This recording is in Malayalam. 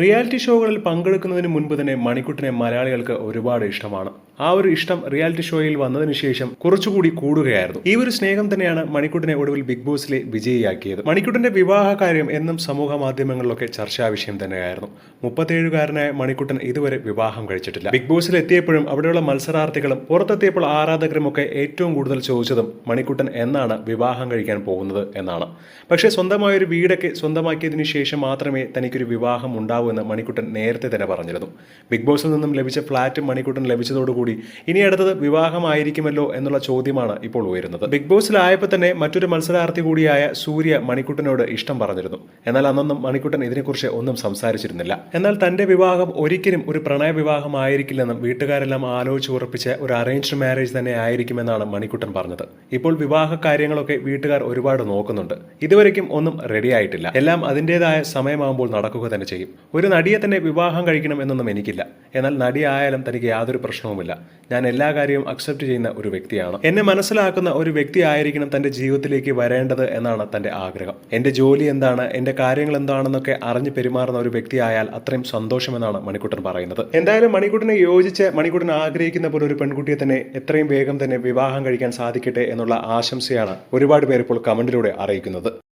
റിയാലിറ്റി ഷോകളിൽ പങ്കെടുക്കുന്നതിന് മുൻപ് തന്നെ മണിക്കുട്ടനെ മലയാളികൾക്ക് ഒരുപാട് ഇഷ്ടമാണ്. ആ ഒരു ഇഷ്ടം റിയാലിറ്റി ഷോയിൽ വന്നതിന് ശേഷം കുറച്ചുകൂടി കൂടുകയായിരുന്നു. ഈ ഒരു സ്നേഹം തന്നെയാണ് മണിക്കുട്ടനെ ഒടുവിൽ ബിഗ് ബോസിലെ വിജയിയാക്കിയത്. മണിക്കുട്ടന്റെ വിവാഹ കാര്യം എന്നും സമൂഹ മാധ്യമങ്ങളിലൊക്കെ ചർച്ചാ വിഷയം തന്നെയായിരുന്നു. മുപ്പത്തേഴുകാരനായ മണിക്കുട്ടൻ ഇതുവരെ വിവാഹം കഴിച്ചിട്ടില്ല. ബിഗ് ബോസിൽ എത്തിയപ്പോഴും അവിടെയുള്ള മത്സരാർത്ഥികളും പുറത്തെത്തിയപ്പോൾ ആരാധകരും ഒക്കെ ഏറ്റവും കൂടുതൽ ചോദിച്ചതും മണിക്കുട്ടൻ എന്നാണ് വിവാഹം കഴിക്കാൻ പോകുന്നത് എന്നാണ്. പക്ഷേ സ്വന്തമായ ഒരു വീടൊക്കെ സ്വന്തമാക്കിയതിനു ശേഷം മാത്രമേ തനിക്കൊരു വിവാഹം ഉണ്ടാവൂ എന്ന് മണിക്കുട്ടൻ നേരത്തെ തന്നെ പറഞ്ഞിരുന്നു. ബിഗ് ബോസിൽ നിന്നും ലഭിച്ച ഫ്ലാറ്റ് മണിക്കുട്ടൻ ലഭിച്ചതോടുകൂടി ഇനി അടുത്തത് വിവാഹമായിരിക്കുമല്ലോ എന്നുള്ള ചോദ്യമാണ് ഇപ്പോൾ ഉയരുന്നത്. ബിഗ് ബോസിലായപ്പോൾ തന്നെ മറ്റൊരു മത്സരാർത്ഥി കൂടിയായ സൂര്യ മണിക്കുട്ടനോട് ഇഷ്ടം പറഞ്ഞിരുന്നു. എന്നാൽ അന്നൊന്നും മണിക്കുട്ടൻ ഇതിനെക്കുറിച്ച് ഒന്നും സംസാരിച്ചിരുന്നില്ല. എന്നാൽ തന്റെ വിവാഹം ഒരിക്കലും ഒരു പ്രണയ വിവാഹമായിരിക്കില്ലെന്നും വീട്ടുകാരെല്ലാം ആലോചിച്ച് ഉറപ്പിച്ച ഒരു അറേഞ്ച്ഡ് മാരേജ് തന്നെ ആയിരിക്കുമെന്നാണ് മണിക്കുട്ടൻ പറഞ്ഞത്. ഇപ്പോൾ വിവാഹ കാര്യങ്ങളൊക്കെ വീട്ടുകാർ ഒരുപാട് നോക്കുന്നുണ്ട്. ഇതുവരെയ്ക്കും ഒന്നും റെഡിയായിട്ടില്ല എല്ലാം അതിന്റെതായ സമയമാകുമ്പോൾ നടക്കുക തന്നെ ചെയ്യും. ഒരു നടിയെ തന്നെ വിവാഹം കഴിക്കണം എന്നൊന്നും എനിക്കില്ല. എന്നാൽ നടിയായാലും തനിക്ക് യാതൊരു പ്രശ്നവുമില്ല. ഞാൻ എല്ലാ കാര്യവും അക്സെപ്റ്റ് ചെയ്യുന്ന ഒരു വ്യക്തിയാണ്. എന്നെ മനസ്സിലാക്കുന്ന ഒരു വ്യക്തി ആയിരിക്കണം തന്റെ ജീവിതത്തിലേക്ക് വരേണ്ടത് എന്നാണ് തന്റെ ആഗ്രഹം. എന്റെ ജോലി എന്താണ്? എന്റെ കാര്യങ്ങൾ എന്താണെന്നൊക്കെ അറിഞ്ഞ് പെരുമാറുന്ന ഒരു വ്യക്തിയായാൽ അത്രയും സന്തോഷമെന്നാണ് മണിക്കുട്ടൻ പറയുന്നത്. എന്തായാലും മണിക്കുട്ടനെ യോജിച്ച് മണിക്കുട്ടൻ ആഗ്രഹിക്കുന്ന പോലെ ഒരു പെൺകുട്ടിയെ തന്നെ എത്രയും വേഗം തന്നെ വിവാഹം കഴിക്കാൻ സാധിക്കട്ടെ എന്നുള്ള ആശംസയാണ് ഒരുപാട് പേർ ഇപ്പോൾ കമന്റിലൂടെ അറിയിക്കുന്നത്.